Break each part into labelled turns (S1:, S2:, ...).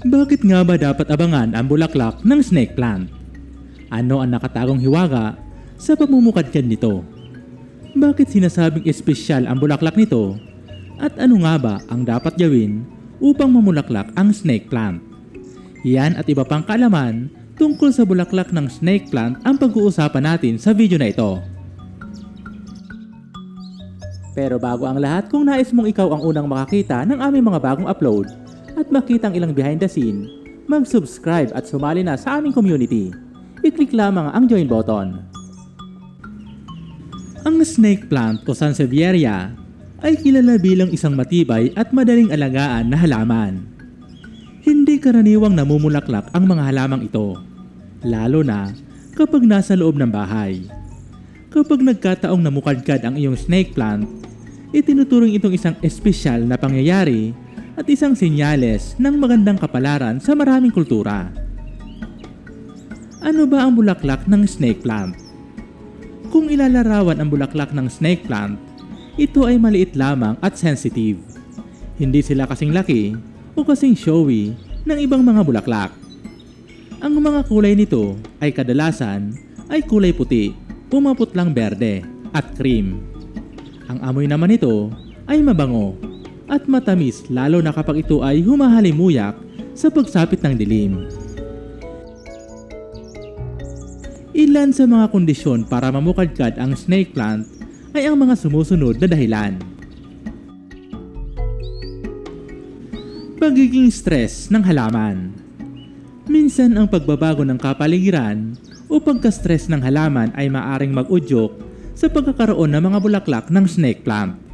S1: Bakit nga ba dapat abangan ang bulaklak ng snake plant? Ano ang nakatagong hiwaga sa pamumukadkad nito? Bakit sinasabing espesyal ang bulaklak nito? At ano nga ba ang dapat gawin upang mamulaklak ang snake plant? Yan at iba pang kaalaman tungkol sa bulaklak ng snake plant ang pag-uusapan natin sa video na ito. Pero bago ang lahat, kung nais mong ikaw ang unang makakita ng aming mga bagong upload at makitang ilang behind the scene, mag-subscribe at sumali na sa aming community. I-click lamang ang join button. Ang snake plant o Sansevieria ay kilala bilang isang matibay at madaling alagaan na halaman. Hindi karaniwang namumulaklak ang mga halamang ito, lalo na kapag nasa loob ng bahay. Kapag nagkataong namukadkad ang iyong snake plant, itinuturing itong isang espesyal na pangyayari at isang senyales ng magandang kapalaran sa maraming kultura. Ano ba ang bulaklak ng snake plant? Kung ilalarawan ang bulaklak ng snake plant, ito ay maliit lamang at sensitive. Hindi sila kasing laki o kasing showy ng ibang mga bulaklak. Ang mga kulay nito ay kadalasan ay kulay puti, pumaputlang berde at cream. Ang amoy naman nito ay mabango at matamis lalo na kapag ito ay humahalimuyak sa pagsapit ng dilim. Ilan sa mga kondisyon para mamukadkad ang snake plant ay ang mga sumusunod na dahilan. Pagiging stress ng halaman Minsan ang pagbabago ng kapaligiran o pagka-stress ng halaman ay maaring mag-udyok sa pagkakaroon ng mga bulaklak ng snake plant.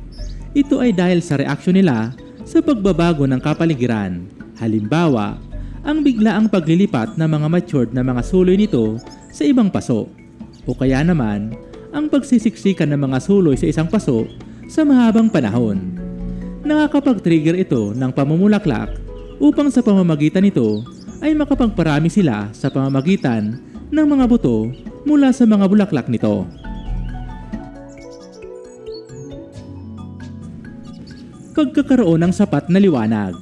S1: Ito ay dahil sa reaksyon nila sa pagbabago ng kapaligiran. Halimbawa, ang biglaang paglilipat ng mga matured na mga suloy nito sa ibang paso. O kaya naman, ang pagsisiksikan ng mga suloy sa isang paso sa mahabang panahon. Nakakapag-trigger ito ng pamumulaklak upang sa pamamagitan nito ay makapagparami sila sa pamamagitan ng mga buto mula sa mga bulaklak nito. Pagkakaroon ng sapat na liwanag.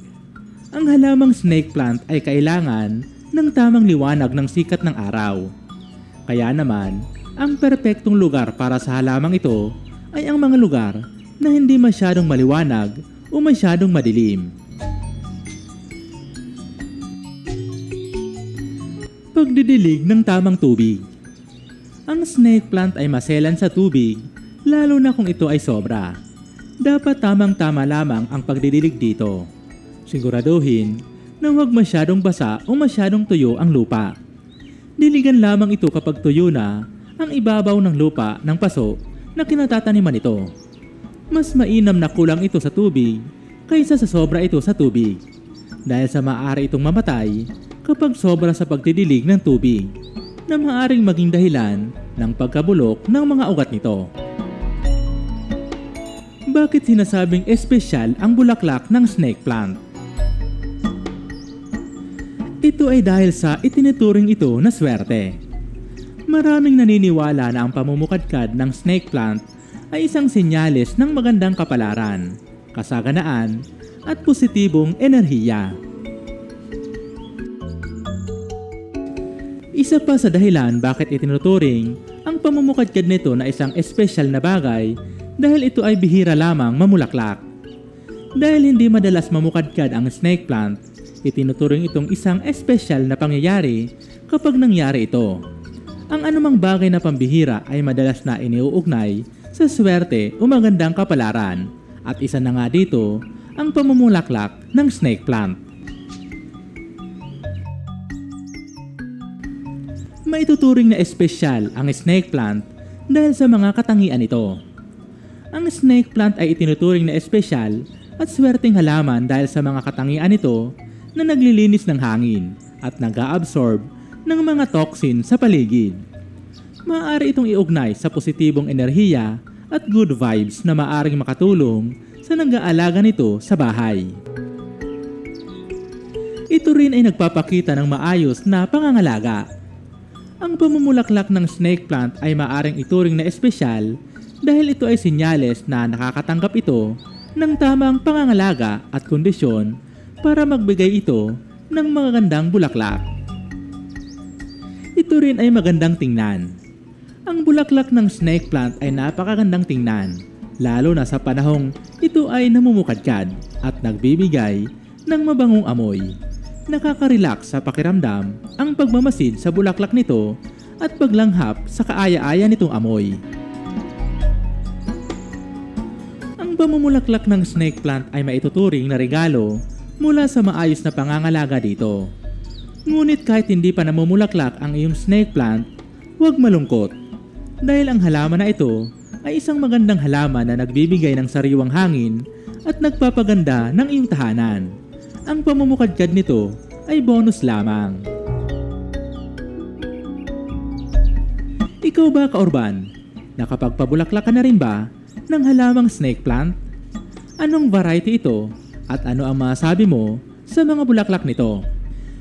S1: Ang halamang snake plant ay kailangan ng tamang liwanag ng sikat ng araw. Kaya naman, ang perpektong lugar para sa halamang ito ay ang mga lugar na hindi masyadong maliwanag o masyadong madilim. Pagdidilig ng tamang tubig. Ang snake plant ay maselan sa tubig, lalo na kung ito ay sobra. Dapat tamang-tama lamang ang pagdidilig dito. Siguraduhin na huwag masyadong basa o masyadong tuyo ang lupa. Diligan lamang ito kapag tuyo na ang ibabaw ng lupa ng paso na kinatataniman ito. Mas mainam na kulang ito sa tubig kaysa sa sobra ito sa tubig. Dahil sa maaari itong mamatay kapag sobra sa pagdidilig ng tubig na maaaring maging dahilan ng pagkabulok ng mga ugat nito. Bakit sinasabing espesyal ang bulaklak ng snake plant? Ito ay dahil sa itinuturing ito na swerte. Maraming naniniwala na ang pamumukadkad ng snake plant ay isang senyales ng magandang kapalaran, kasaganaan, at positibong enerhiya. Isa pa sa dahilan bakit itinuturing ang pamumukadkad nito na isang espesyal na bagay dahil ito ay bihira lamang mamulaklak. Dahil hindi madalas mamukadkad ang snake plant, itinuturing itong isang espesyal na pangyayari kapag nangyari ito. Ang anumang bagay na pambihira ay madalas na iniuugnay sa swerte o magandang kapalaran at isa na nga dito ang pamumulaklak ng snake plant. Maituturing na espesyal ang snake plant dahil sa mga katangian nito. Ang snake plant ay itinuturing na espesyal at swerteng halaman dahil sa mga katangian nito na naglilinis ng hangin at nag-absorb ng mga toxin sa paligid. Maaari itong iugnay sa positibong enerhiya at good vibes na maaring makatulong sa nag-aalaga nito sa bahay. Ito rin ay nagpapakita ng maayos na pangangalaga. Ang pamumulaklak ng snake plant ay maaring ituring na espesyal dahil ito ay sinyales na nakakatanggap ito ng tamang pangangalaga at kondisyon para magbigay ito ng magagandang bulaklak. Ito rin ay magandang tingnan. Ang bulaklak ng snake plant ay napakagandang tingnan, lalo na sa panahong ito ay namumukadkad at nagbibigay ng mabangong amoy. Nakaka-relax sa pakiramdam ang pagmamasid sa bulaklak nito at paglanghap sa kaaya-aya nitong amoy. Pamumulaklak ng snake plant ay maituturing na regalo mula sa maayos na pangangalaga dito. Ngunit kahit hindi pa namumulaklak ang iyong snake plant, huwag malungkot. Dahil ang halaman na ito ay isang magandang halaman na nagbibigay ng sariwang hangin at nagpapaganda ng iyong tahanan. Ang pamumukadkad nito ay bonus lamang. Ikaw ba, Kaorban? Nakapagpabulaklak ka na rin ba ng halamang snake plant? Anong variety ito at ano ang masabi mo sa mga bulaklak nito?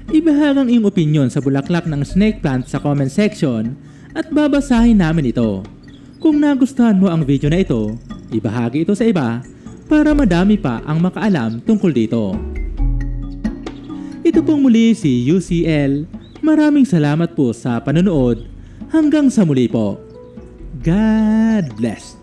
S1: Ibahag ang iyong opinion sa bulaklak ng snake plant sa comment section at babasahin namin ito. Kung nagustuhan mo ang video na ito, ibahagi ito sa iba para madami pa ang makaalam tungkol dito. Ito pong muli si UCL. Maraming salamat po sa panonood. Hanggang sa muli po. God bless.